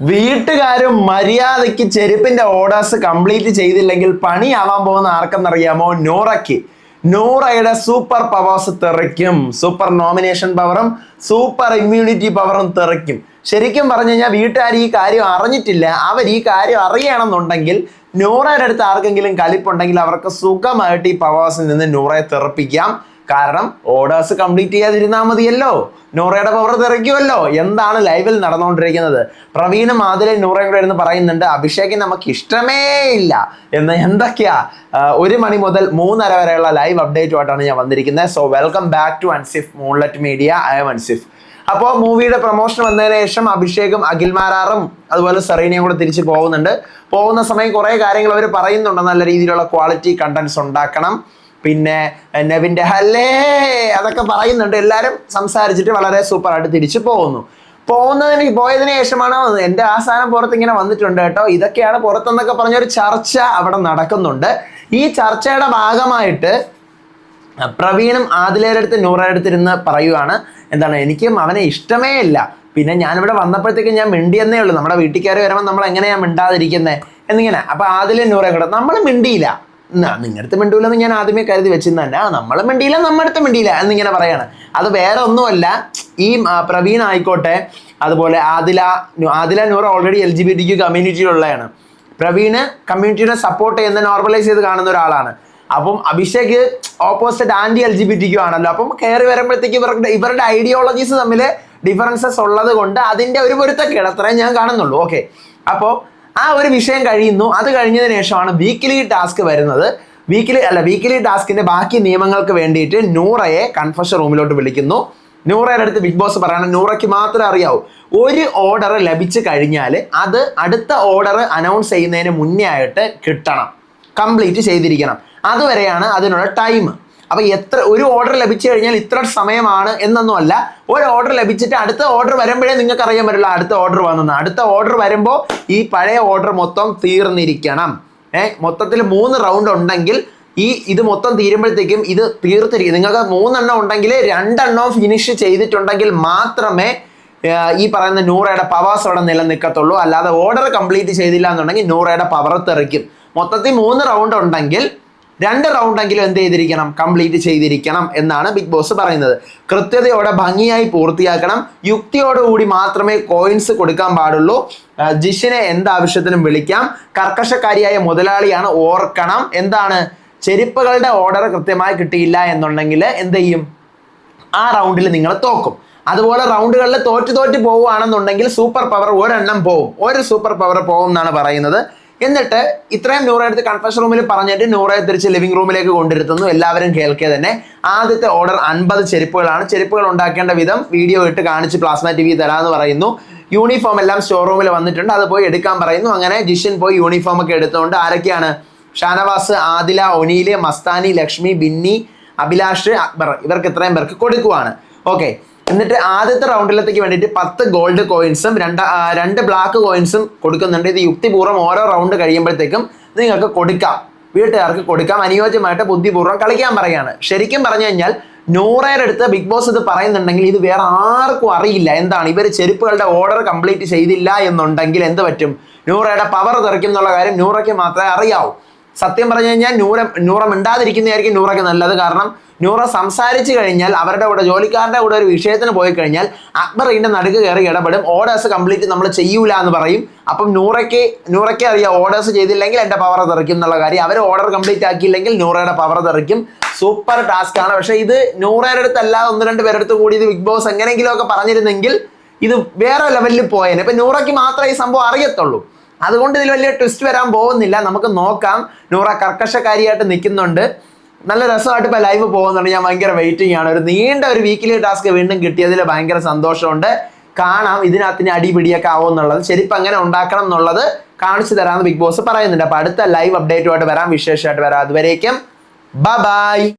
വീട്ടുകാരും മര്യാദയ്ക്ക് ചെരുപ്പിന്റെ orders complete ചെയ്തില്ലെങ്കിൽ പണിയാവാൻ പോകുന്ന ആർക്കെന്നറിയാമോ? നോറയ്ക്ക്. നോറയുടെ സൂപ്പർ പവേഴ്സ് തെറിക്കും. സൂപ്പർ നോമിനേഷൻ പവറും സൂപ്പർ ഇമ്മ്യൂണിറ്റി പവറും തെറിക്കും. ശരിക്കും പറഞ്ഞു കഴിഞ്ഞാൽ വീട്ടുകാർ ഈ കാര്യം അറിഞ്ഞിട്ടില്ല. അവർ ഈ കാര്യം അറിയണമെന്നുണ്ടെങ്കിൽ നൂറയുടെ അടുത്ത് ആർക്കെങ്കിലും കലിപ്പുണ്ടെങ്കിൽ അവർക്ക് സുഖമായിട്ട് ഈ പവേഴ്സിൽ നിന്ന് നൂറയെ തെറിപ്പിക്കാം. കാരണം ഓർഡേഴ്സ് കംപ്ലീറ്റ് ചെയ്യാതിരുന്നാൽ മതിയല്ലോ. നൂറയുടെ പവർ തെറിക്കുമല്ലോ എന്താണ് ലൈവിൽ നടന്നുകൊണ്ടിരിക്കുന്നത്? പ്രവീണും ആദിലും നൂറയും കൂടെ ഇരുന്ന് പറയുന്നുണ്ട് അഭിഷേകിന് നമുക്ക് ഇഷ്ടമേ ഇല്ല. എന്ന് എന്തൊക്കെയാ? ഒരു മണി മുതൽ മൂന്നര വരെയുള്ള ലൈവ് അപ്ഡേറ്റുമായിട്ടാണ് ഞാൻ വന്നിരിക്കുന്നത്. So welcome back to Ansif Moonlet Media I am Ansif അപ്പോൾ മൂവിയുടെ പ്രൊമോഷൻ വന്നതിന് ശേഷം അഭിഷേകും അഖിൽമാരാറും അതുപോലെ സെറീനയും കൂടെ തിരിച്ച് പോകുന്നുണ്ട്. പോകുന്ന സമയം കുറേ കാര്യങ്ങൾ അവർ പറയുന്നുണ്ട്. നല്ല രീതിയിലുള്ള ക്വാളിറ്റി കണ്ടന്റ്സ് ഉണ്ടാക്കണം. പിന്നെ നെവിന്റെ ഹല്ലേ അതൊക്കെ പറയുന്നുണ്ട്. എല്ലാവരും സംസാരിച്ചിട്ട് വളരെ സൂപ്പറായിട്ട് തിരിച്ചു പോകുന്നു. പോകുന്നതിന് പോയതിനു ശേഷമാണ്? എന്റെ ആ സാധനം പുറത്ത് ഇങ്ങനെ വന്നിട്ടുണ്ട് കേട്ടോ. ഇതൊക്കെയാണ് പുറത്തെന്നൊക്കെ പറഞ്ഞൊരു ചർച്ച അവിടെ നടക്കുന്നുണ്ട്. ഈ ചർച്ചയുടെ ഭാഗമായിട്ട് പ്രവീണും ആദിലയുടെ അടുത്ത് നൂറയുടെ അടുത്ത് ഇരുന്ന് പറയുവാണ്. എന്താണ് എനിക്കും അവനെ ഇഷ്ടമേ ഇല്ല. പിന്നെ ഞാനിവിടെ വന്നപ്പോഴത്തേക്കും ഞാൻ മിണ്ടിയെന്നേ ഉള്ളൂ. നമ്മുടെ വീട്ടിൽ കയറി വരുമ്പോൾ നമ്മൾ എങ്ങനെയാണ് മിണ്ടാതിരിക്കുന്നത് എന്നിങ്ങനെ. അപ്പൊ ആദിലും നൂറയും കൂടെ നമ്മൾ മിണ്ടിയില്ല. നിങ്ങളുടെ മിണ്ടൂലെന്ന് ഞാൻ ആദ്യമേ കരുതി വെച്ചിരുന്ന തന്നെ ആ നമ്മൾ മിണ്ടിയില്ല നമ്മുടെ അടുത്ത് മിണ്ടിയില്ല എന്നിങ്ങനെ പറയാണ്. അത് വേറെ ഒന്നുമല്ല. ഈ പ്രവീൺ ആയിക്കോട്ടെ അതുപോലെ Adhila Adhila Noor already L G B T Q കമ്മ്യൂണിറ്റിയിലുള്ളതാണ് Praveen കമ്മ്യൂണിറ്റിയുടെ സപ്പോർട്ട് ചെയ്യുന്ന നോർമലൈസ് ചെയ്ത് കാണുന്ന ഒരാളാണ്. അപ്പം Abhishek opposite anti L G B T Q ആണല്ലോ. അപ്പം കയറി വരുമ്പോഴത്തേക്ക് ഇവരുടെ ഇവരുടെ ഐഡിയോളജീസ് തമ്മിൽ ഡിഫറൻസസ് ഉള്ളത് കൊണ്ട് അതിന്റെ ഒരു പൊരുത്തക്കേട് അത്രയും ഞാൻ കാണുന്നുള്ളൂ. ഓക്കെ അപ്പോൾ ആ ഒരു വിഷയം കഴിയുന്നു. അത് കഴിഞ്ഞതിന് ശേഷമാണ് വീക്കിലി ടാസ്ക് വരുന്നത്. വീക്കിലി അല്ല വീക്കിലി ടാസ്കിന്റെ ബാക്കി നിയമങ്ങൾക്ക് വേണ്ടിയിട്ട് നൂറയെ കൺഫഷൻ റൂമിലോട്ട് വിളിക്കുന്നു. നൂറയുടെ അടുത്ത് ബിഗ് ബോസ് പറയണം നൂറയ്ക്ക് മാത്രമേ അറിയാവൂ. ഒരു ഓർഡർ ലഭിച്ചു കഴിഞ്ഞാൽ അത് അടുത്ത ഓർഡർ അനൗൺസ് ചെയ്യുന്നതിന് മുന്നേ ആയിട്ട് കിട്ടണം. കംപ്ലീറ്റ് ചെയ്തിരിക്കണം. അതുവരെയാണ് അതിനുള്ള ടൈം അപ്പൊ എത്ര ഒരു ഓർഡർ ലഭിച്ചു കഴിഞ്ഞാൽ ഇത്ര സമയമാണ് എന്നൊന്നുമല്ല ഒരു ഓർഡർ ലഭിച്ചിട്ട് അടുത്ത ഓർഡർ വരുമ്പോഴേ നിങ്ങൾക്ക് അറിയാൻ പറ്റില്ല അടുത്ത ഓർഡർ വന്നെന്ന്. അടുത്ത ഓർഡർ വരുമ്പോൾ ഈ പഴയ ഓർഡർ മൊത്തം തീർന്നിരിക്കണം. ഏഹ് മൊത്തത്തിൽ മൂന്ന് റൗണ്ട് ഉണ്ടെങ്കിൽ ഈ ഇത് മൊത്തം തീരുമ്പോഴത്തേക്കും ഇത് തീർത്തിരിക്കും. നിങ്ങൾക്ക് മൂന്നെണ്ണം ഉണ്ടെങ്കിൽ രണ്ടെണ്ണം ഫിനിഷ് ചെയ്തിട്ടുണ്ടെങ്കിൽ മാത്രമേ ഈ പറയുന്ന നൂറയുടെ പവേഴ്സ് അവിടെ നിലനിൽക്കത്തുള്ളൂ. അല്ലാതെ ഓർഡർ കംപ്ലീറ്റ് ചെയ്തില്ല എന്നുണ്ടെങ്കിൽ നൂറയുടെ പവർ തെറിക്കും. മൊത്തത്തിൽ മൂന്ന് റൗണ്ട് ഉണ്ടെങ്കിൽ രണ്ട് റൗണ്ടെങ്കിലും എന്ത് ചെയ്തിരിക്കണം? കംപ്ലീറ്റ് ചെയ്തിരിക്കണം എന്നാണ് ബിഗ് ബോസ് പറയുന്നത്. കൃത്യതയോടെ ഭംഗിയായി പൂർത്തിയാക്കണം. യുക്തിയോടുകൂടി മാത്രമേ കോയിൻസ് കൊടുക്കാൻ പാടുള്ളൂ. ജിഷിനെ എന്താവശ്യത്തിനും വിളിക്കാം. കർക്കശക്കാരിയായ മുതലാളിയാണ് ഓർക്കണം. എന്താണ്? ചെരുപ്പുകളുടെ ഓർഡർ കൃത്യമായി കിട്ടിയില്ല എന്നുണ്ടെങ്കിൽ എന്ത് ചെയ്യും? ആ റൗണ്ടിൽ നിങ്ങൾ തോക്കും. അതുപോലെ റൗണ്ടുകളിൽ തോറ്റു തോറ്റ് പോവുകയാണെന്നുണ്ടെങ്കിൽ സൂപ്പർ പവർ ഒരെണ്ണം പോവും. ഒരു സൂപ്പർ പവർ പോവും എന്നാണ് പറയുന്നത്. എന്നിട്ട് ഇത്രയും നൂറ എടുത്ത് കൺഫഷൻ റൂമിൽ പറഞ്ഞിട്ട് നൂറെ തിരിച്ച് ലിവിംഗ് റൂമിലേക്ക് കൊണ്ടിരുത്തുന്നു എല്ലാവരും കേൾക്കുക തന്നെ. ആദ്യത്തെ ഓർഡർ അൻപത് ചെരുപ്പുകളാണ്. ചെരുപ്പുകൾ ഉണ്ടാക്കേണ്ട വിധം വീഡിയോ ഇട്ട് കാണിച്ച് പ്ലാസ്മ ടി വി തരാമെന്ന് പറയുന്നു. യൂണിഫോം എല്ലാം സ്റ്റോർ റൂമിൽ വന്നിട്ടുണ്ട്. അത് പോയി എടുക്കാൻ പറയുന്നു. അങ്ങനെ ജിഷൻ പോയി യൂണിഫോം ഒക്കെ എടുത്തുകൊണ്ട് ആരൊക്കെയാണ്? ഷാനവാസ് ആദില ഒനീൽ മസ്താനി ലക്ഷ്മി ബിന്നി അഭിലാഷ് അക്ബർ. ഇവർക്ക് ഇത്രയും പേർക്ക് കൊടുക്കുവാണ്. ഓക്കെ എന്നിട്ട് ആദ്യത്തെ റൗണ്ടിലത്തേക്ക് വേണ്ടിയിട്ട് പത്ത് ഗോൾഡ് കോയിൻസും രണ്ട് രണ്ട് ബ്ലാക്ക് കോയിൻസും കൊടുക്കുന്നുണ്ട്. ഇത് യുക്തിപൂർവം ഓരോ റൗണ്ട് കഴിയുമ്പോഴത്തേക്കും നിങ്ങൾക്ക് കൊടുക്കാം. വീട്ടുകാർക്ക് കൊടുക്കാം. അനുയോജ്യമായിട്ട് ബുദ്ധിപൂർവം കളിക്കാൻ പറയുകയാണ്. ശരിക്കും പറഞ്ഞു കഴിഞ്ഞാൽ നൂറയുടെ അടുത്ത് ബിഗ് ബോസ് ഇത് പറയുന്നുണ്ടെങ്കിൽ ഇത് വേറെ ആർക്കും അറിയില്ല. എന്താണ്? ഇവർ ചെരുപ്പുകളുടെ ഓർഡർ കംപ്ലീറ്റ് ചെയ്തില്ല എന്നുണ്ടെങ്കിൽ എന്ത് പറ്റും? നൂറയുടെ പവർ തെറിക്കും എന്നുള്ള കാര്യം നൂറയ്ക്ക് മാത്രമേ അറിയാവൂ. സത്യം പറഞ്ഞു കഴിഞ്ഞാൽ നൂറ നൂറ മിണ്ടാതിരിക്കുന്നതായിരിക്കും നൂറയ്ക്ക് നല്ലത്. കാരണം നൂറ സംസാരിച്ചു കഴിഞ്ഞാൽ അവരുടെ കൂടെ ജോലിക്കാരുടെ കൂടെ ഒരു വിഷയത്തിന് പോയി കഴിഞ്ഞാൽ അക്ബർ ഇതിന്റെ നടുക്ക് കയറി ഇടപെടും. ഓർഡേഴ്സ് കംപ്ലീറ്റ് നമ്മൾ ചെയ്യൂല എന്ന് പറയും. അപ്പം നൂറയ്ക്ക് നൂറയ്ക്ക് അറിയാം ഓർഡേഴ്സ് ചെയ്തില്ലെങ്കിൽ എന്റെ പവർ തെറിക്കും എന്നുള്ള കാര്യം. അവർ ഓർഡർ കംപ്ലീറ്റ് ആക്കിയില്ലെങ്കിൽ നൂറയുടെ പവർ തെറിക്കും. സൂപ്പർ ടാസ്ക് ആണ്. പക്ഷേ ഇത് നൂറയുടെ അല്ലാതെ ഒന്ന് രണ്ട് പേരെടുത്ത് കൂടി ഇത് ബിഗ് ബോസ് എങ്ങനെയെങ്കിലുമൊക്കെ പറഞ്ഞിരുന്നെങ്കിൽ ഇത് വേറെ ലെവലിൽ പോയേനെ. ഇപ്പം നൂറയ്ക്ക് മാത്രമേ ഈ സംഭവം അറിയത്തുള്ളൂ. അതുകൊണ്ട് ഇതിൽ വലിയ ട്വിസ്റ്റ് വരാൻ പോകുന്നില്ല. നമുക്ക് നോക്കാം. നൂറ കർക്കശക്കാരിയായിട്ട് നിൽക്കുന്നുണ്ട്. നല്ല രസമായിട്ട് ഇപ്പോൾ ലൈവ് പോകുന്നുണ്ട്. ഞാൻ ഭയങ്കര വെയിറ്റിംഗ് ആണ്. ഒരു നീണ്ട ഒരു വീക്കിലി ടാസ്ക് വീണ്ടും കിട്ടിയതിൽ ഭയങ്കര സന്തോഷമുണ്ട്. കാണാം. ഇതിനകത്തിന് അടിപിടിയൊക്കെ ആവും എന്നുള്ളത്. ശരിപ്പം അങ്ങനെ ഉണ്ടാക്കണം എന്നുള്ളത് കാണിച്ചു തരാമെന്ന് ബിഗ് ബോസ് പറയുന്നുണ്ട്. അപ്പോൾ അടുത്ത ലൈവ് അപ്ഡേറ്റുമായിട്ട് വരാം. വിശേഷമായിട്ട് വരാം. അതുവരേക്കും. ബൈ